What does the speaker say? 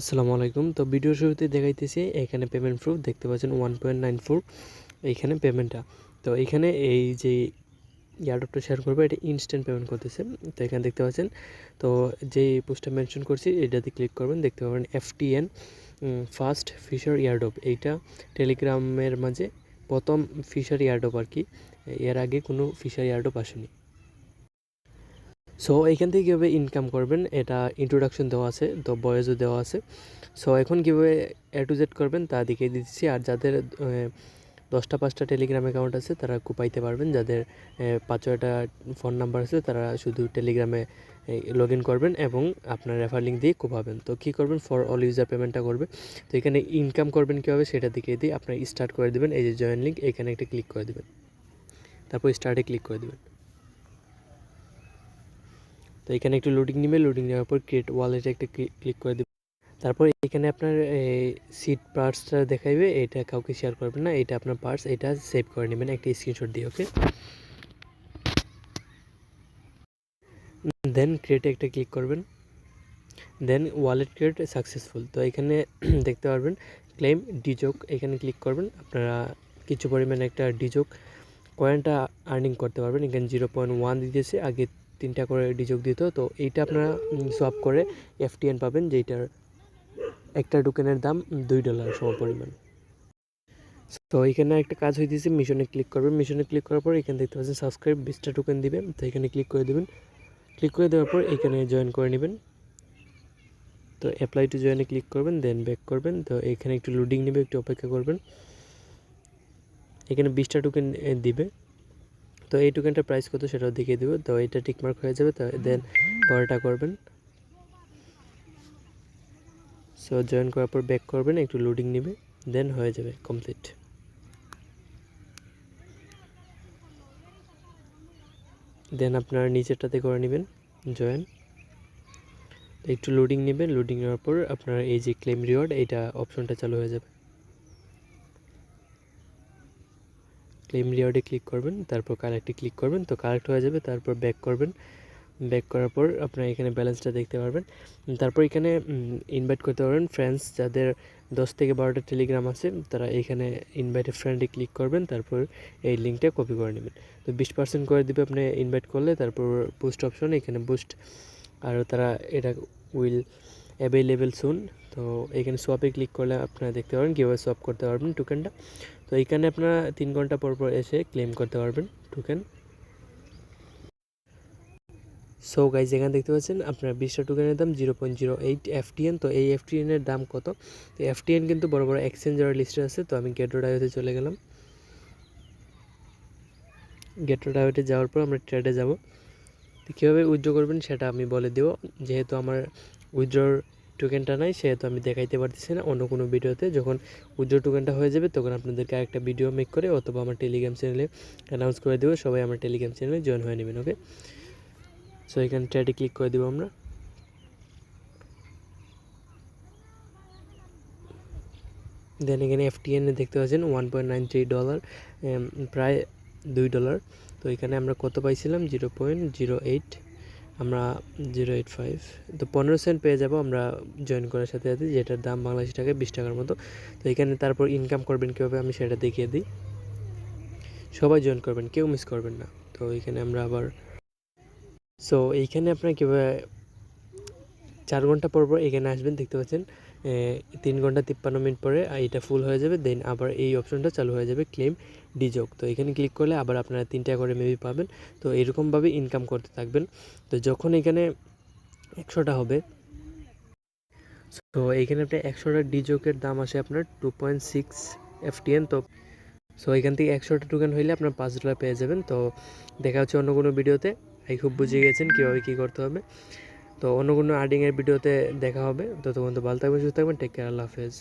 আসসালামু আলাইকুম। তো ভিডিও শুরুতে দেখাইতেছি, এখানে পেমেন্ট প্রুফ দেখতে পাচ্ছেন ওয়ান পয়েন্ট নাইন ফোর এইখানে পেমেন্টটা তো এইখানে এই যে ইয়ারডপটা শেয়ার করব, এটা ইনস্ট্যান্ট পেমেন্ট করতেছে। তো এখানে দেখতে পাচ্ছেন, তো যে পোস্টটা মেনশন করছি, এটাতে ক্লিক করবেন, দেখতে পাবেন এফটিএন ফার্স্ট ফিশার ইয়ারডপ এইটা টেলিগ্রামের মাঝে প্রথম ফিশার ইয়ারডপ আর কি। এর আগে কোনো ফিশার ইয়ারডপ আসেনি। সো এইখান থেকে কীভাবে ইনকাম করবেন, এটা ইন্ট্রোডাকশন দেওয়া আছে, তো বয়েজও দেওয়া আছে। সো এখন কীভাবে এ টু জেড করবেন, তা দেখিয়ে দিচ্ছি। আর যাদের দশটা পাঁচটা টেলিগ্রাম অ্যাকাউন্ট আছে, তারা কুপাইতে পারবেন। যাদের পাঁচ ছয়টা ফোন নাম্বার আছে, তারা শুধু টেলিগ্রামে লগ ইন করবেন এবং আপনার রেফার লিঙ্ক দিয়ে কুপাবেন। তো কী করবেন? ফর অল ইউজার পেমেন্টটা করবে তো এখানে ইনকাম করবেন কীভাবে, সেটা দেখিয়ে দিয়ে আপনার স্টার্ট করে দেবেন। এই যে জয়েন লিঙ্ক এখানে একটা ক্লিক করে দেবেন। তারপর স্টার্টে ক্লিক করে দেবেন। তো এখানে একটু লোডিং নেবে লোডিং নেওয়ার পর ক্রিয়েট ওয়ালেটে একটা ক্লিক করে দেবে। তারপর এখানে আপনার সিট পার্টসটা দেখাইবে, এটা কাউকে শেয়ার করবেন না, এটা আপনার পার্টস এটা সেভ করে নেবেন, একটা স্ক্রিনশট দিয়ে ওকে দেন ক্রিয়েটে একটা ক্লিক করবেন। দেন ওয়ালেট ক্রিয়েট সাকসেসফুল তো এখানে দেখতে পারবেন ক্লেম ডিজোক এখানে ক্লিক করবেন, আপনারা কিছু পরিমাণে একটা ডিজোক কয়েনটা আর্নিং করতে পারবেন, এখানে জিরো পয়েন্ট ওয়ান দিতেছে, আগে তিনটা করে ডিজোক দিত, তো এইটা আপনারা সোয়াপ করে এফটিএন পাবেন যেটার একটা টোকেনের দাম দুই ডলার সম পরিমাণ তো এখানে একটা কাজ হইতেছে মিশনে ক্লিক করবেন। মিশনে ক্লিক করার পর এখানে দেখতে পাচ্ছেন সাবস্ক্রাইব বিশটা টোকেন দিবে তো এখানে ক্লিক করে দেবেন। ক্লিক করে দেওয়ার পর এখানে জয়েন করে নেবেন। তো অ্যাপ্লাই টু জয়েনে ক্লিক করবেন দেন ব্যাক করবেন। তো এখানে একটু লোডিং নেবে, একটু অপেক্ষা করবেন। এখানে বিশটা টোকেন দিবে। তো এই টোকেনটার প্রাইস কত সেটাও দেখিয়ে দেবো। তো এটা টিকমার্ক হয়ে যাবে, তো দেন পরেরটা করবেন। সো জয়েন করার পর ব্যাক করবেন, একটু লোডিং নেবে দেন হয়ে যাবে কমপ্লিট দেন আপনার নিচেরটাতে করে নেবেন জয়েন একটু লোডিং নেবেন লোডিং নেওয়ার পর আপনার এই যে ক্লেম রিওয়ার্ড এইটা অপশনটা চালু হয়ে যাবে। ক্লেম রিওয়ার্ডে ক্লিক করবেন, তারপর কালেক্টে ক্লিক করবেন, তো কালেক্ট হয়ে যাবে, তারপর ব্যাক করবেন। ব্যাক করার পর আপনার এখানে ব্যালেন্সটা দেখতে পারবেন। তারপর এখানে ইনভাইট করতে পারবেন। ফ্রেন্ডস যাদের দশ থেকে বারোটা টেলিগ্রাম আছে, তারা এখানে ইনভাইটে ফ্রেন্ডে ক্লিক করবেন, তারপর এই লিঙ্কটা কপি করে নেবেন। তো বিশ পার্সেন্ট করে দিবে আপনি ইনভাইট করলে, তারপর বুস্ট অপশন এখানে বুস্ট আর তারা এটা উইল অ্যাভেলেবেল সুন তো এখানে সোয়াপে ক্লিক করলে আপনারা দেখতে পারবেন, কীভাবে সোয়াপ করতে পারবেন টোকেনটা তো এখানে আপনারা তিন ঘণ্টা পর পর এসে ক্লেম করতে পারবেন টোকেন সো গাইজ এখানে দেখতে পাচ্ছেন, আপনার বিশটা টোকেনের দাম zero point zero eight FTN তো এই এফটিএনের দাম কত? তো এফটিএন কিন্তু বড় বড় এক্সচেঞ্জার লিস্টে আছে, তো আমি গেটো ডায়োতে চলে গেলাম। গেটো ডায়োতে যাওয়ার পর আমরা ট্রেডে যাব। তো কীভাবে উইথড্র করবেন সেটা আমি বলে দেব। যেহেতু আমার উইথড্রর টোকেনটা নাই, সেহেতু আমি দেখাইতে পারতেছি না অন্য কোনো ভিডিওতে। যখন উইথড্র টোকেনটা হয়ে যাবে, তখন আপনাদেরকে আরেকটা ভিডিও মেক করে অথবা আমার টেলিগ্রাম চ্যানেলে অ্যানাউন্স করে দেবো। সবাই আমার টেলিগ্রাম চ্যানেলে জয়েন হয়ে নেবেন ওকে সো এখানে ট্রেডে ক্লিক করে দেবো আমরা। দেন এখানে এফটিএনে দেখতে পাচ্ছেন one point nine three dollar প্রায় দুই ডলার তো এখানে আমরা কত পাইছিলাম? জিরো পয়েন্ট জিরো এইট আমরা জিরো এইট ফাইভ তো পনেরো সেন্ট পেয়ে যাব আমরা জয়েন করার সাথে সাথে, যেটার দাম বাংলাদেশি টাকায় বিশ টাকার মতো। তো এখানে তারপর ইনকাম করবেন কীভাবে আমি সেটা দেখিয়ে দিই। সবাই জয়েন করবেন, কেউ মিস করবেন না। তো এখানে আমরা আবার সো এইখানে আপনার কীভাবে চার ঘণ্টা পর পর এখানে আসবেন, দেখতে পাচ্ছেন তিন ঘণ্টা তিপ্পান্ন মিনিট পরে এটা ফুল হয়ে যাবে দেন আবার এই অপশনটা চালু হয়ে যাবে ক্লেম ডিজক। তো এখানে ক্লিক করলে আবার আপনারা তিনটা করে মেবি পাবেন। তো এরকমভাবে ইনকাম করতে থাকবেন। তো যখন এখানে একশোটা হবে তো এইখানে আপনার একশোটা ডিজকের দাম আসে আপনার টু পয়েন্ট সিক্স তো সো এখান থেকে একশোটা টোকেন হইলে আপনার পাঁচ ডলার পেয়ে যাবেন। তো দেখা হচ্ছে অন্য কোনো ভিডিওতে এই খুব বুঝে গেছেন কীভাবে কী করতে হবে। তো অন্য কোনো আর্ডিংয়ের ভিডিওতে দেখা হবে। ততক্ষণ তো ভালো থাকবেন, সুস্থ থাকবেন টেক কেয়ার আল্লাহ হাফেজ।